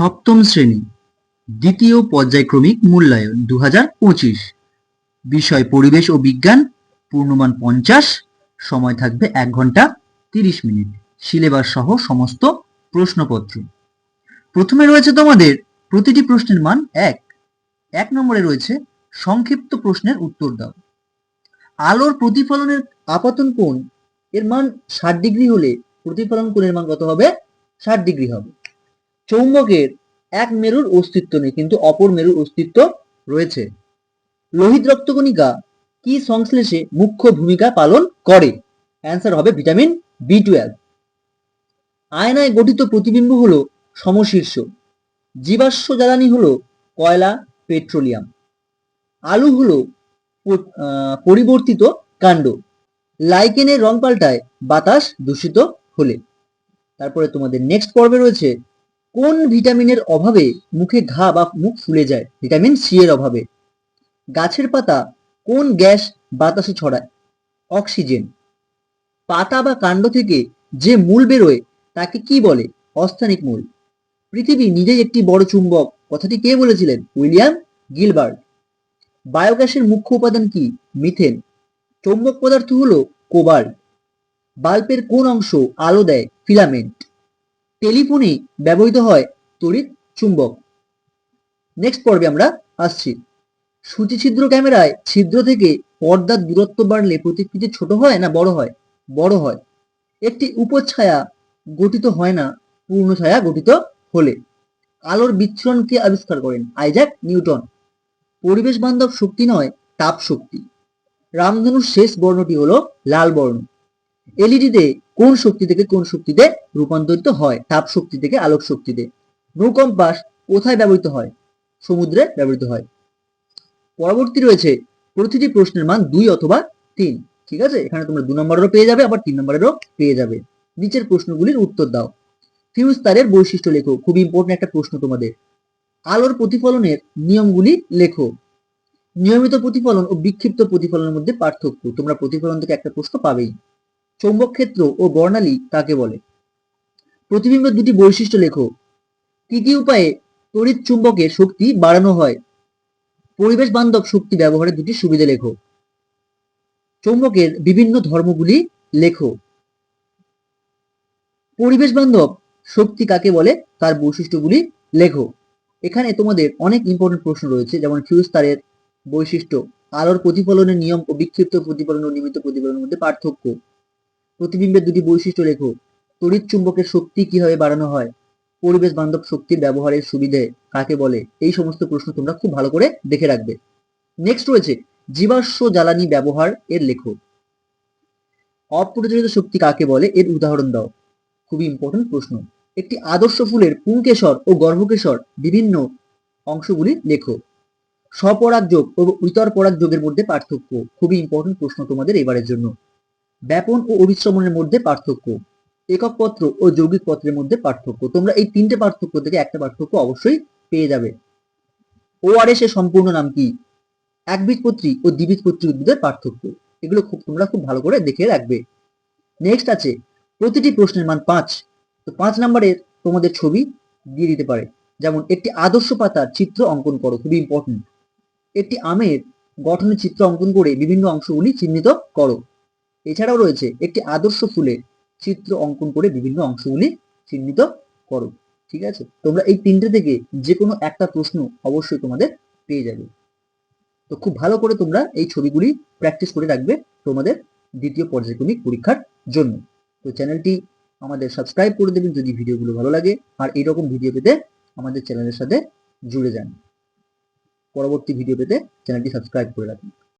সপ্তম শ্রেণি, দ্বিতীয় পর্যায়ক্রমিক মূল্যায়ন দু হাজার পঁচিশ। বিষয় পরিবেশ ও বিজ্ঞান, পূর্ণমান পঞ্চাশ, সময় থাকবে এক ঘণ্টা তিরিশ মিনিট। সিলেবাস সহ সমস্ত প্রশ্নপত্র। প্রথমে রয়েছে তোমাদের প্রতিটি প্রশ্নের মান এক। এক নম্বরে রয়েছে সংক্ষিপ্ত প্রশ্নের উত্তর দাও। আলোর প্রতিফলনের আপাতন কোণ, এর মান ষাট ডিগ্রি হলে প্রতিফলন কোণের মান কত হবে? ষাট ডিগ্রি হবে। চৌম্বকের এক মেরুর অস্তিত্ব নেই, কিন্তু অপর মেরুর অস্তিত্ব রয়েছে। লোহিত রক্তকণিকা কি সংশ্লেষে মুখ্য ভূমিকা পালন করে? অ্যান্সার হবে ভিটামিন বি টুয়েলভ আয়নায় গঠিত প্রতিবিম্ব হলো সমশীর্ষ। জীবাশ্ম জ্বালানি হলো কয়লা, পেট্রোলিয়াম। আলু হলো পরিবর্তিত কাণ্ড। লাইকেনের রং পাল্টায় বাতাস দূষিত হলে। তারপরে তোমাদের নেক্সট পর্বে রয়েছে কোন ভিটামিনের অভাবে মুখে ঘা বা মুখ ফুলে যায়? ভিটামিন সি এর অভাবে। গাছের পাতা কোন গ্যাস বাতাসে ছড়ায়? অক্সিজেন। পাতা বা কাণ্ড থেকে যে মূল বেরোয়, তাকে কি বলে? অস্থানিক মূল। পৃথিবী নিজেই একটি বড় চুম্বক। কথাটি কে বলেছিলেন? William Gilbert. বায়োগ্যাসের মুখ্য উপাদান কি? মিথেন। চৌম্বক পদার্থ হলো কোবাল্ট। বাল্বের কোন অংশ আলো দেয়? ফিলামেন্ট। টেলিফোনে ব্যবহৃত হয় তড়িৎ চুম্বক। নেক্সট পর্বে আমরা আসছি। সূচিছিদ্র ক্যামেরায় ছিদ্র থেকে পর্দার দূরত্ব বাড়লে প্রতিকৃতি ছোট হয় না বড় হয়? বড় হয়। একটি উপছায়া গঠিত হয় না, পূর্ণ ছায়া গঠিত হলে। আলোর বিচ্ছুরণ কে আবিষ্কার করেন আইজ্যাক নিউটন। পরিবেশ বান্ধব শক্তি নয়, তাপ শক্তি। রামধনুর শেষ বর্ণটি হলো লাল বর্ণ। এলইডিতে কোন শক্তি থেকে কোন শক্তিতে রূপান্তরিত হয়? তাপ শক্তি থেকে আলোক শক্তিতে। নৌকম্পাস কোথায় ব্যবহৃত হয়? সমুদ্রে ব্যবহৃত হয়। পরবর্তী রয়েছে প্রতিটি প্রশ্নের মান দুই অথবা তিন। ঠিক আছে? এখানে তোমরা দু নম্বরেরও পেয়ে যাবে, আবার তিন নম্বরেরও পেয়ে যাবে। নিচের প্রশ্নগুলির উত্তর দাও। ফিউজ তারের বৈশিষ্ট্য লেখো। খুব ইম্পর্টেন্ট একটা প্রশ্ন তোমাদের। আলোর প্রতিফলনের নিয়মগুলি লেখো। নিয়মিত প্রতিফলন ও বিক্ষিপ্ত প্রতিফলনের মধ্যে পার্থক্য। তোমরা প্রতিফলন থেকে একটা প্রশ্ন পাবেই। চৌম্বক ক্ষেত্র ও বর্ণালী কাকে বলে। প্রতিবিম্বের দুটি বৈশিষ্ট্য লেখো। কি কি উপায়ে তড়িৎ চুম্বকের শক্তি বাড়ানো হয়। পরিবেশ বান্ধব শক্তি ব্যবহারের দুটি সুবিধা লেখো। চৌম্বকের বিভিন্ন ধর্মগুলি লেখো। পরিবেশ বান্ধব শক্তি কাকে বলে? তার বৈশিষ্ট্যগুলি লেখো। এখানে তোমাদের অনেক ইম্পর্টেন্ট প্রশ্ন রয়েছে, যেমন ফিউজ তারের বৈশিষ্ট্য, আলোর প্রতিফলনের নিয়ম ও বিক্ষিপ্ত প্রতিফলন ও নিয়মিত প্রতিফলনের মধ্যে পার্থক্য। প্রতিবিম্বের দুটি বৈশিষ্ট্য লেখো। তড়িৎ চুম্বকের শক্তি কীভাবে বাড়ানো হয়? পরিবেশ বান্ধব শক্তির ব্যবহারের সুবিধে কাকে বলে? এই সমস্ত প্রশ্ন তোমরা খুব ভালো করে দেখে রাখবে। নেক্সট রয়েছে, জীবাশ্ম জ্বালানি ব্যবহার এর লেখো। অপ্রচলিত শক্তি কাকে বলে? এর উদাহরণ দাও। খুবই ইম্পর্টেন্ট প্রশ্ন। একটি আদর্শ ফুলের পুংকেশর ও গর্ভকেশর বিভিন্ন অংশগুলি লেখো। স্বপরাগ যোগ ও ইতর পরাগ যোগের মধ্যে পার্থক্য। খুবই ইম্পর্টেন্ট প্রশ্ন তোমাদের এবারের জন্য। ব্যাপন ও অবিশ্রমণের মধ্যে পার্থক্য, একক পত্র ও যৌগিক পত্রের মধ্যে পার্থক্য। তোমরা এই তিনটে পার্থক্য থেকে একটা পার্থক্য অবশ্যই পেয়ে যাবে। ও ওআরএস এর সম্পূর্ণ নাম কি? একবীজপত্রী ও দ্বিবীজপত্রী উদ্ভিদের পার্থক্য। এগুলো খুব, তোমরা খুব ভালো করে দেখে রাখবে। নেক্সট আছে, প্রতিটি প্রশ্নের মান পাঁচ। তো পাঁচ নম্বরের তোমাদের ছবি দিয়ে দিতে পারে। যেমন, একটি আদর্শ পাতার চিত্র অঙ্কন করো, খুবই ইম্পর্টেন্ট একটি আমের গঠনের চিত্র অঙ্কন করে বিভিন্ন অংশগুলি চিহ্নিত করো। এছাড়াও রয়েছে একটি আদর্শ ফুলের চিত্র অঙ্কন করে বিভিন্ন অংশগুলি চিহ্নিত করো ঠিক আছে? তোমরা এই তিনটে থেকে যে কোনো একটা প্রশ্ন অবশ্যই তোমাদের পেয়ে যাবে। তো খুব ভালো করে তোমরা এই ছবিগুলি প্র্যাকটিস করে রাখবে তোমাদের দ্বিতীয় পর্যায়ক্রমিক পরীক্ষার জন্য। তো চ্যানেলটি আমাদের সাবস্ক্রাইব করে দেবেন যদি ভিডিওগুলো ভালো লাগে, আর এইরকম ভিডিও পেতে আমাদের চ্যানেলের সাথে জুড়ে যান। পরবর্তী ভিডিও পেতে চ্যানেলটি সাবস্ক্রাইব করে রাখুন।